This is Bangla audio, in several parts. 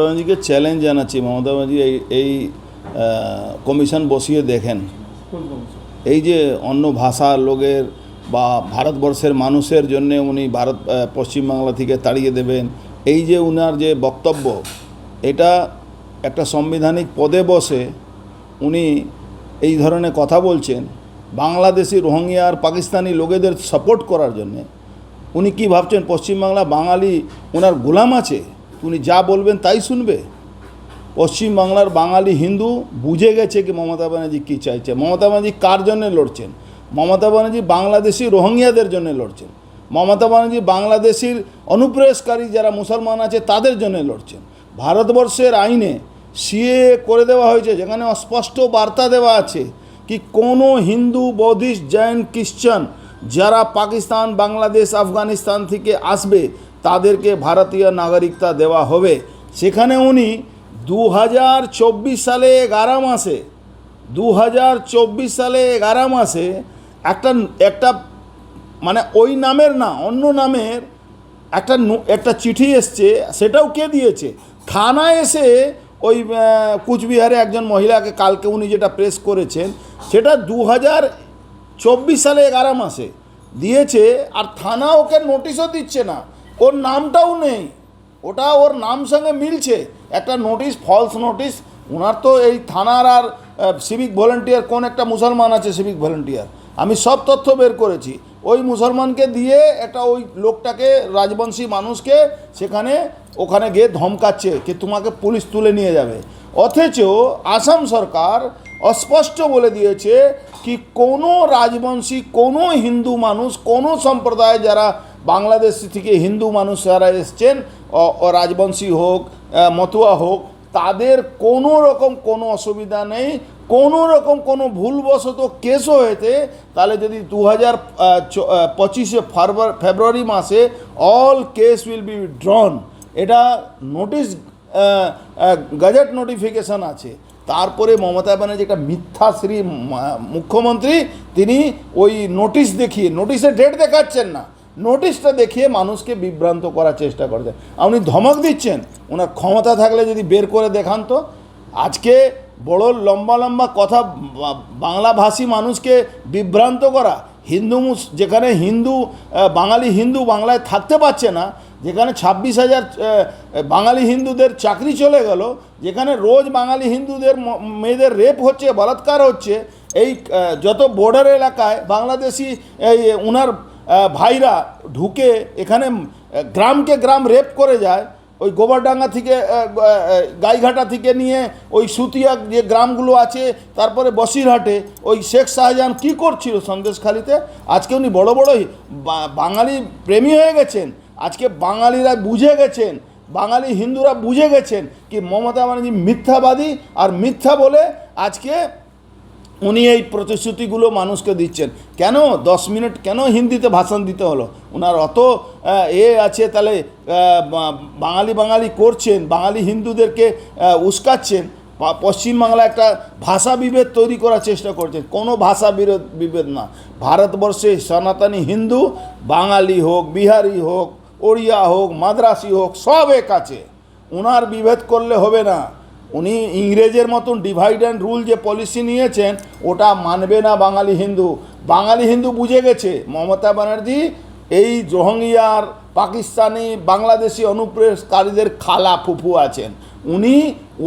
ব্যানার্জিকে চ্যালেঞ্জ জানাচ্ছি। মমতা ব্যানার্জি এই এই কমিশন বসিয়ে দেখেন। এই যে অন্য ভাষার লোকের বা ভারতবর্ষের মানুষের জন্য উনি ভারত পশ্চিমবাংলা থেকে তাড়িয়ে দেবেন। এই যে উনার যে বক্তব্য এটা একটা সাংবিধানিক পদে বসে উনি এই ধরনের কথা বলছেন। বাংলাদেশি রোহিঙ্গা আর পাকিস্তানি লোকেদের সাপোর্ট করার জন্যে। উনি কি ভাবছেন? পশ্চিমবাংলা বাঙালি ওনার গোলাম আছে? উনি যা বলবেন তাই শুনবে। পশ্চিমবাংলার বাঙালি হিন্দু বুঝে গেছে কি মমতা ব্যানার্জি কী চাইছে। মমতা ব্যানার্জি কার জন্যে লড়ছেন? মমতা ব্যানার্জি বাংলাদেশি রোহিঙ্গিয়াদের জন্য লড়ছেন। মমতা ব্যানার্জি বাংলাদেশির অনুপ্রবেশকারী যারা মুসলমান আছে তাদের জন্য লড়ছেন। ভারতবর্ষের আইনে সিএ করে দেওয়া হয়েছে, যেখানে অস্পষ্ট বার্তা দেওয়া আছে কি কোনো হিন্দু, বৌদ্ধিস্ট, জৈন খ্রিশ্চান যারা পাকিস্তান, বাংলাদেশ, আফগানিস্তান থেকে আসবে তাদেরকে ভারতীয় নাগরিকতা দেওয়া হবে। সেখানে উনি দু হাজার চব্বিশ সালে এগারো মাসে দু হাজার চব্বিশ সালে এগারো মাসে একটা একটা মানে ওই নামের না, অন্য নামের একটা একটা চিঠি এসছে, সেটাও কে দিয়েছে? থানায় এসে ওই কুচবিহারে একজন মহিলাকে কালকে উনি যেটা প্রেস করেছেন, সেটা দু চব্বিশ সালে এগারো মাসে দিয়েছে, আর থানা ওকে নোটিশও দিচ্ছে না। ওর নামটাও নেই। ওটা ওর নাম সঙ্গে মিলছে। একটা নোটিশ ফলস নোটিশ ওনার তো এই থানার আর সিভিক ভলেন্টিয়ার কোন একটা মুসলমান আছে সিভিক ভলেন্টিয়ার আমি সব তথ্য বের করেছি। ওই মুসলমানকে দিয়ে একটা ওই লোকটাকে, রাজবংশী মানুষকে সেখানে, ওখানে গিয়ে ধমকাচ্ছে কি তোমাকে পুলিশ তুলে নিয়ে যাবে। অথচ আসাম সরকার অস্পষ্ট বলে দিয়েছে কি কোনো রাজবংশী, কোনো হিন্দু মানুষ, কোনো সম্প্রদায় যারা বাংলাদেশ থেকে হিন্দু মানুষ যারা এসছেন রাজবংশী হোক মতুয়া হোক, তাদের কোনো রকম কোনো অসুবিধা নেই, কোনো রকম কোনো ভুলবশত কেসও হয়েছে। তাহলে যদি দু হাজার পঁচিশে ফেব্রুয়ারি মাসে all case will be drawn এটা নোটিশ গজেট নোটিফিকেশন আছে। তারপরে মমতা ব্যানার্জি একটা মিথ্যাশ্রী মুখ্যমন্ত্রী, তিনি ওই নোটিশ দেখিয়ে নোটিশে ডেট দেখাচ্ছেন না। নোটিশটা দেখিয়ে মানুষকে বিভ্রান্ত করার চেষ্টা করছেন আপনি ধমক দিচ্ছেন, ওনার ক্ষমতা থাকলে যদি বের করে দেখান তো। আজকে বড় লম্বা লম্বা কথা বাংলাভাষী মানুষকে বিভ্রান্ত করা, হিন্দু যেখানে হিন্দু বাঙালি হিন্দু বাংলায় থাকতে পারছে না, যেখানে ছাব্বিশ হাজার বাঙালি হিন্দুদের চাকরি চলে গেল, যেখানে রোজ বাঙালি হিন্দুদের মেয়েদের রেপ হচ্ছে, বলাৎকার হচ্ছে, এই যত বর্ডার এলাকায় বাংলাদেশি, এই ওনার ভাইরা ঢুকে এখানে গ্রামকে গ্রাম রেপ করে যায়। ওই গোবরডাঙ্গা থেকে গাইঘাটা থেকে নিয়ে ওই সুতিয়া যে গ্রামগুলো আছে, তারপরে বসিরহাটে ওই শেখ শাহজাহান কী করছিল সন্দেশখালিতে? আজকে উনি বড় বড় বা- বাঙালি প্রেমী হয়ে গেছেন। আজকে বাঙালিরা বুঝে গেছেন। বাঙালি হিন্দুরা বুঝে গেছেন কি মমতা ব্যানার্জি মিথ্যাবাদী আর মিথ্যা বলে আজকে উনি এই প্রতিশ্রুতিগুলো মানুষকে দিচ্ছেন। কেন? দশ মিনিট কেন হিন্দিতে ভাষণ দিতে হলো? ওনার অত এ আছে, তাহলে বাঙালি বাঙালি করছেন, বাঙালি হিন্দুদেরকে উস্কাচ্ছেন পশ্চিমবাংলা একটা ভাষা বিভেদ তৈরি করার চেষ্টা করছেন। কোনো ভাষা বিরোধ, বিভেদ না। ভারতবর্ষে সনাতনী হিন্দু, বাঙালি হোক, বিহারি হোক, ওড়িয়া হোক, মাদ্রাসি হোক, সব এক আছে। ওনার বিভেদ করলে হবে না। উনি ইংরেজের মতন ডিভাইড অ্যান্ড রুল যে পলিসি নিয়েছেন, ওটা মানবে না বাঙালি হিন্দু। বাঙালি হিন্দু বুঝে গেছে, মমতা ব্যানার্জি এই রোহিঙ্গিয়ার পাকিস্তানি বাংলাদেশি অনুপ্রবেশকারীদের খালা ফুফু আছেন। উনি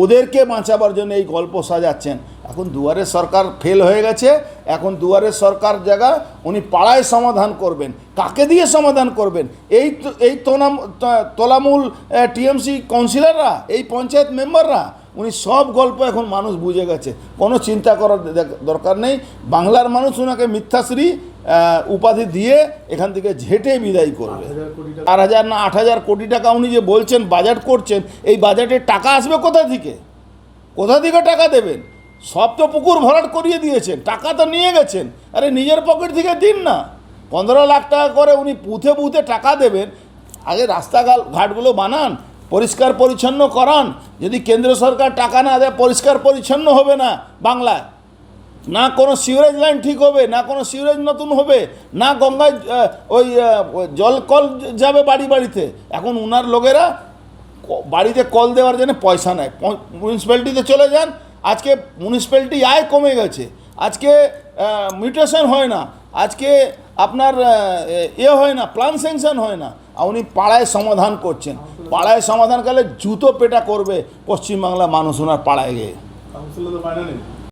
ওদেরকে বাঁচাবার জন্য এই গল্প সাজাচ্ছেন। এখন দুয়ারের সরকার ফেল হয়ে গেছে, এখন দুয়ারের সরকার জায়গা উনি পাড়ায় সমাধান করবেন। কাকে দিয়ে সমাধান করবেন? এই এই তোলামূল টিএমসি কাউন্সিলররা এই পঞ্চায়েত মেম্বাররা উনি সব গল্প এখন মানুষ বুঝে গেছে। কোনো চিন্তা করার দরকার নেই। বাংলার মানুষ ওনাকে মিথ্যাশ্রী উপাধি দিয়ে এখান থেকে ঝেঁটে বিদায় করবে। চার হাজার না আট হাজার কোটি টাকা উনি যে বলছেন বাজেট করছেন এই বাজেটের টাকা আসবে কোথা থেকে? কোথা থেকে টাকা দেবেন? সব তো পুকুর ভরাট করিয়ে দিয়েছেন টাকা তো নিয়ে গেছেন। আরে নিজের পকেট থেকে দিন না। পনেরো লাখ টাকা করে উনি পুঁথে পুঁথে টাকা দেবেন। আগে রাস্তাঘাট ঘাটগুলো বানান পরিষ্কার পরিচ্ছন্ন করান। যদি কেন্দ্র সরকার টাকা না দেয়, পরিষ্কার পরিচ্ছন্ন হবে না বাংলায়। না কোনো সিউরেজ লাইন ঠিক হবে, না কোনো সিউরেজ নতুন হবে, না গঙ্গায় ওই জল কল যাবে বাড়ি বাড়িতে। এখন উনার লোকেরা বাড়িতে কল দেওয়ার জন্য পয়সা নেয়। মিউনিসিপ্যালিটিতে চলে যান, আজকে মিউনিসিপ্যালিটি আয় কমে গেছে। আজকে মিউটেশন হয় না। আজকে আপনার এ হয় না প্ল্যান স্যাংশন হয় না। উনি পাড়ায় সমাধান করছেন। পাড়ায় সমাধানকালে জুতো পেটা করবে পশ্চিমবাংলা মানুষ ওনার পাড়ায় গিয়ে।